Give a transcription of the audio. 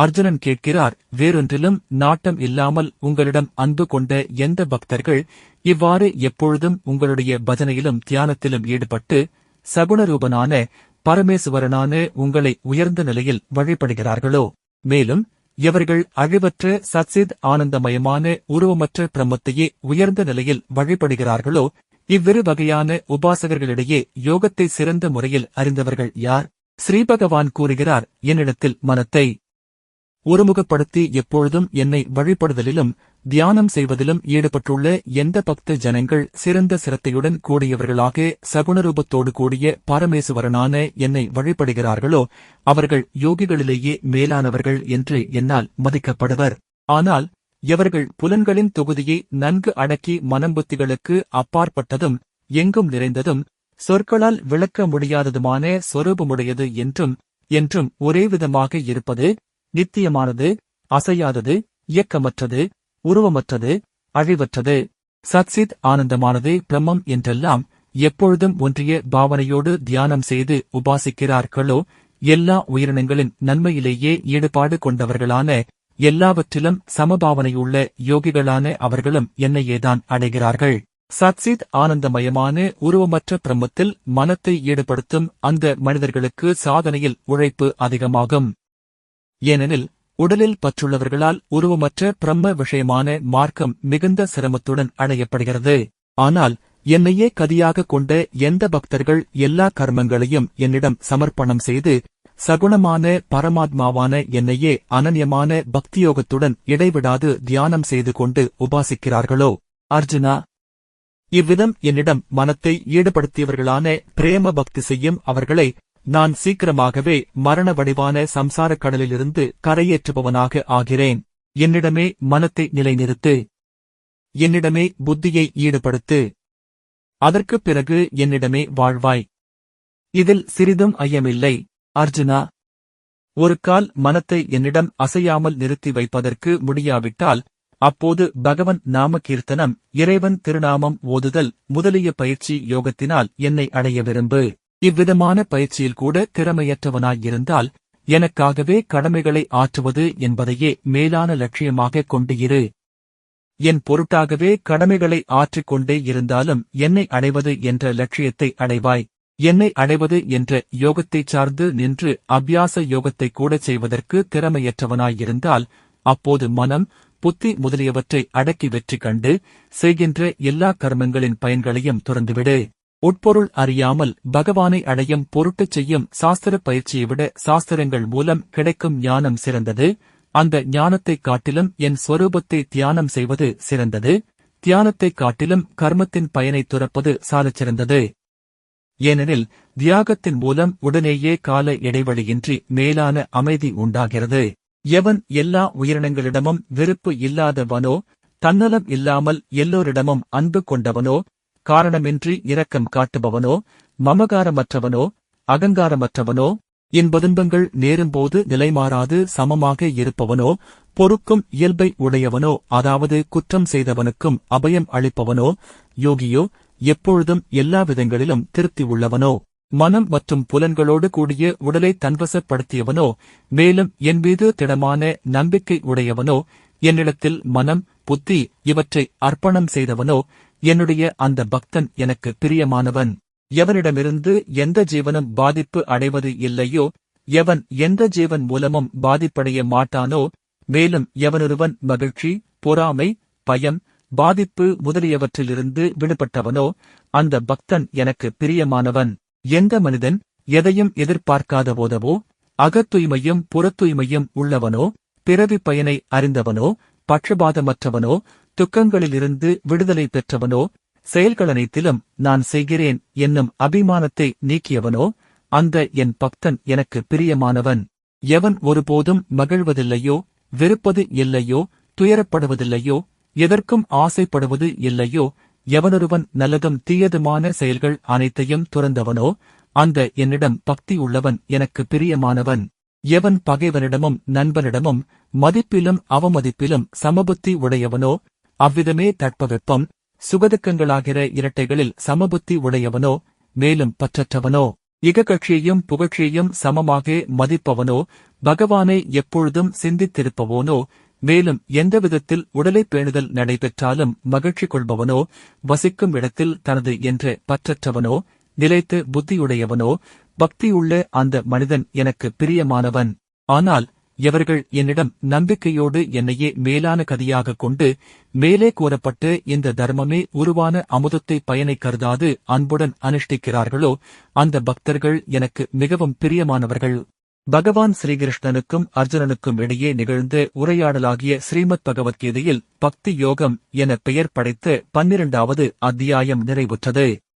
அர்ஜுனன் கேட்கிறார் வேறொன்றிலும் நாட்டம் இல்லாமல் உங்களிடம் அன்பு கொண்ட எந்த பக்தர்கள் இவ்வாறு எப்பொழுதும் உங்களுடைய பஜனையிலும் தியானத்திலும் ஈடுபட்டு சகுணரூபனான பரமேசுவரனான உங்களை உயர்ந்த நிலையில் வழிபடுகிறார்களோ? மேலும் எவர்கள் அழிவற்ற சச்சித் ஆனந்தமயமான உருவமற்ற பிரம்மத்தையே உயர்ந்த நிலையில் வழிபடுகிறார்களோ? இவ்விரு வகையான உபாசகர்களிடையே யோகத்தை சிறந்த முறையில் அறிந்தவர்கள் யார்? ஸ்ரீபகவான் கூறுகிறார் என்னிடத்தில் மனத்தை ஒருமுகப்படுத்தி எப்பொழுதும் என்னை வழிபடுதலிலும் தியானம் செய்வதிலும் ஈடுபட்டுள்ள எந்த பக்த ஜனங்கள் சிறந்த சிரத்தையுடன் கூடியவர்களாக சகுணரூபத்தோடு கூடிய பரமேசுவரனான என்னை வழிபடுகிறார்களோ அவர்கள் யோகிகளிலேயே மேலானவர்கள் என்று என்னால் மதிக்கப்படுவர். ஆனால் எவர்கள் புலன்களின் தொகுதியை நன்கு அடக்கி மனம்புத்திகளுக்கு அப்பாற்பட்டதும் எங்கும் நிறைந்ததும் சொற்களால் விளக்க முடியாததுமான சொரூபமுடையது என்றும் என்றும் ஒரே விதமாக இருப்பது நித்தியமானது அசையாதது இயக்கமற்றது உருவமற்றது அழிவற்றது. சத்சித் ஆனந்தமானது பிரம்மம் என்றெல்லாம் எப்பொழுதும் ஒன்றிய பாவனையோடு தியானம் செய்து உபாசிக்கிறார்களோ எல்லா உயிரினங்களின் நன்மையிலேயே ஈடுபாடு கொண்டவர்களான எல்லாவற்றிலும் சமபாவனையுள்ள யோகிகளான அவர்களும் என்னையேதான் அடைகிறார்கள். சத்சித் ஆனந்தமயமான உருவமற்ற பிரம்மத்தில் மனத்தை ஈடுபடுத்தும் அந்த மனிதர்களுக்கு சாதனையில் உழைப்பு அதிகமாகும். ஏனெனில் உடலில் பற்றுள்ளவர்களால் உருவமற்ற பிரம்ம விஷயமான மார்க்கம் மிகுந்த சிரமத்துடன் அடையப்படுகிறது. ஆனால் என்னையே கதியாக கொண்ட எந்த பக்தர்கள் எல்லா கர்மங்களையும் என்னிடம் சமர்ப்பணம் செய்து சகுணமான பரமாத்மாவான என்னையே அனன்யமான பக்தியோகத்துடன் இடைவிடாது தியானம் செய்து கொண்டு உபாசிக்கிறார்களோ? அர்ஜுனா இவ்விதம் என்னிடம் மனத்தை ஈடுபடுத்தியவர்களான பிரேம பக்தி செய்யும் அவர்களை நான் சீக்கிரமாகவே மரண வடிவான சம்சாரக் கடலிலிருந்து கரையேற்றுபவனாக ஆகிறேன். என்னிடமே மனத்தை நிலைநிறுத்து. என்னிடமே புத்தியை ஈடுபடுத்து. அதற்குப் பிறகு என்னிடமே வாழ்வாய். இதில் சிறிதும் ஐயமில்லை. அர்ஜுனா ஒரு கால் மனத்தை என்னிடம் அசையாமல் நிறுத்தி வைப்பதற்கு முடியாவிட்டால் அப்போது பகவன் நாம கீர்த்தனம் இறைவன் திருநாமம் ஓதுதல் முதலிய பயிற்சி யோகத்தினால் என்னை அடைய விரும்பு. இவ்விதமான பயிற்சியில் கூட திறமையற்றவனாயிருந்தால் எனக்காகவே கடமைகளை ஆற்றுவது என்பதையே மேலான லட்சியமாக கொண்டு இரு. என் பொருட்டாகவே கடமைகளை ஆற்றிக் கொண்டே இருந்தாலும் என்னை அடைவது என்ற லட்சியத்தை அடைவாய். என்னை அடைவது என்ற யோகத்தைச் சார்ந்து நின்று அபியாச யோகத்தை கூட செய்வதற்கு திறமையற்றவனாயிருந்தால் அப்போது மனம் புத்தி முதலியவற்றை அடக்கி வெற்றி கண்டு செய்கின்ற எல்லா கர்மங்களின் பயன்களையும் துறந்துவிடு. உட்பொருள் அறியாமல் பகவானை அடையும் பொருட்டுச் செய்யும் சாஸ்திர பயிற்சியை விட சாஸ்திரங்கள் மூலம் கிடைக்கும் ஞானம் சிறந்தது. அந்த ஞானத்தைக் காட்டிலும் என் ஸ்வரூபத்தை தியானம் செய்வது சிறந்தது. தியானத்தைக் காட்டிலும் கர்மத்தின் பயனை துறப்பது சாலச்சிறந்தது ஏனெனில் தியாகத்தின் மூலம் உடனேயே கால இடைவெளியின்றி மேலான அமைதி உண்டாகிறது. எவன் எல்லா உயிரினங்களிடமும் வெறுப்பு இல்லாதவனோ தன்னலம் இல்லாமல் எல்லோரிடமும் அன்பு கொண்டவனோ காரணமின்றி இரக்கம் காட்டுபவனோ மமகாரமற்றவனோ அகங்காரமற்றவனோ இன்பதுன்பங்கள் நேரும்போது நிலைமாறாது சமமாக இருப்பவனோ பொறுக்கும் இயல்பை உடையவனோ அதாவது குற்றம் செய்தவனுக்கும் அபயம் அளிப்பவனோ யோகியோ எப்பொழுதும் எல்லா விதங்களிலும் திருப்தி உள்ளவனோ மனம் மற்றும் புலன்களோடு கூடிய உடலை தன்வசப்படுத்தியவனோ மேலும் என் மீது திடமான நம்பிக்கை உடையவனோ என்னிடத்தில் மனம் புத்தி இவற்றை அர்ப்பணம் செய்தவனோ என்னுடைய அந்த பக்தன் எனக்கு பிரியமானவன். எவனிடமிருந்து எந்த ஜீவனும் பாதிப்பு அடைவது இல்லையோ எவன் எந்த ஜீவன் மூலமும் பாதிப்படைய மாட்டானோ மேலும் எவனொருவன் மகிழ்ச்சி பொறாமை பயம் பாதிப்பு முதலியவற்றிலிருந்து விடுபட்டவனோ அந்த பக்தன் எனக்கு பிரியமானவன். எந்த மனிதன் எதையும் எதிர்பார்க்காத போதவோ அகத்தூய்மையும் புறத்தூய்மையும் உள்ளவனோ பிறவி பயனை அறிந்தவனோ பட்சபாதமற்றவனோ துக்கங்களிலிருந்து விடுதலை பெற்றவனோ செயல்களனைத்திலும் நான் செய்கிறேன் என்னும் அபிமானத்தை நீக்கியவனோ அந்த என் பக்தன் எனக்கு பிரியமானவன். எவன் ஒருபோதும் மகிழ்வதில்லையோ வெறுப்பது இல்லையோ துயரப்படுவதில்லையோ எதற்கும் ஆசைப்படுவது இல்லையோ எவனொருவன் நல்லதும் தீயதுமான செயல்கள் அனைத்தையும் துறந்தவனோ அந்த என்னிடம் பக்தி உள்ளவன் எனக்கு பிரியமானவன். எவன் பகைவனிடமும் நண்பனிடமும் மதிப்பிலும் அவமதிப்பிலும் சமபுத்தி உடையவனோ அவ்விதமே தட்பவெப்பம் சுகதுக்கங்களாகிற இரட்டைகளில் சமபுத்தி உடையவனோ மேலும் பற்றற்றவனோ இகக்கட்சியையும் புகழ்ச்சியையும் சமமாக மதிப்பவனோ பகவானை எப்பொழுதும் சிந்தித்திருப்பவோனோ மேலும் எந்தவிதத்தில் உடலை பேணுதல் நடைபெற்றாலும் மகிழ்ச்சி கொள்பவனோ வசிக்கும் இடத்தில் தனது என்ற பற்றற்றவனோ நிலைத்து புத்தியுடையவனோ பக்தியுள்ள அந்த மனிதன் எனக்கு பிரியமானவன். ஆனால் எவர்கள் என்னிடம் நம்பிக்கையோடு என்னையே மேலான கதியாக கொண்டு மேலே கூறப்பட்டு இந்த தர்மமே உருவான அமுதத்தை பயனை கருதாது அன்புடன் அனுஷ்டிக்கிறார்களோ அந்த பக்தர்கள் எனக்கு மிகவும் பிரியமானவர்கள். பகவான் ஸ்ரீகிருஷ்ணனுக்கும் அர்ஜுனனுக்கும் இடையே நிகழ்ந்த உரையாடலாகிய ஸ்ரீமத் பகவத்கீதையில் பக்தி யோகம் என பெயர் படைத்து பன்னிரண்டாவது அத்தியாயம் நிறைவுற்றது.